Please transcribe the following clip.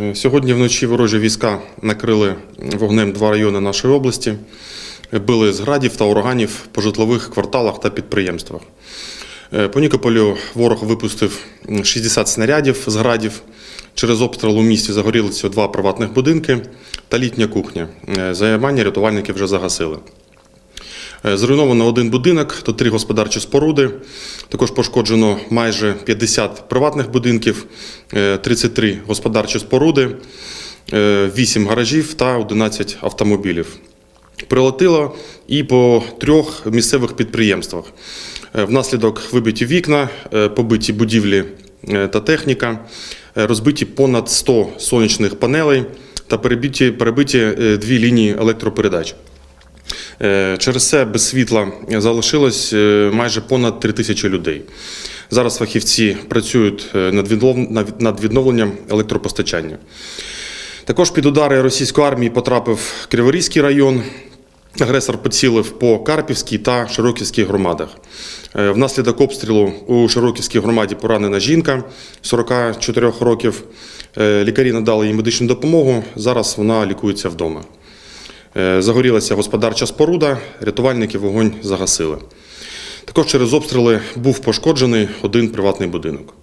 Е, Сьогодні вночі ворожі війська накрили вогнем два райони нашої області, Е, били з градів та ураганів по житлових кварталах та підприємствах. Е, По Нікополю ворог випустив м, 60 снарядів з градів. Через обстріл у місті загорілися два приватних будинки та літня кухня. Займання рятувальники вже загасили. Е, Зруйновано один будинок, то три господарчі споруди. Також пошкоджено майже 50 приватних будинків, е, 33 господарчі споруди, 8 гаражів та 11 автомобілів. Прилетіло і по трьох місцевих підприємствах. Е, Внаслідок вибиті вікна, е, побиті будівлі е, та техніка, е, розбиті понад 100 сонячних панелей та перебиті, перебиті е, дві лінії електропередач. Е, Через це без світла залишилось е, майже понад 3 тисячі людей. Зараз фахівці працюють е, над віднов- над- над відновленням електропостачання. Також під удари російської армії потрапив Криворізький район. Агресор поцілив по Карпівській та Широківській громадах. Внаслідок обстрілу у Широківській громаді поранена жінка 44 років. Лікарі надали їй медичну допомогу. Зараз вона лікується вдома. Е, Загорілася господарча споруда, рятувальники вогонь загасили. Також через обстріли був пошкоджений один приватний будинок.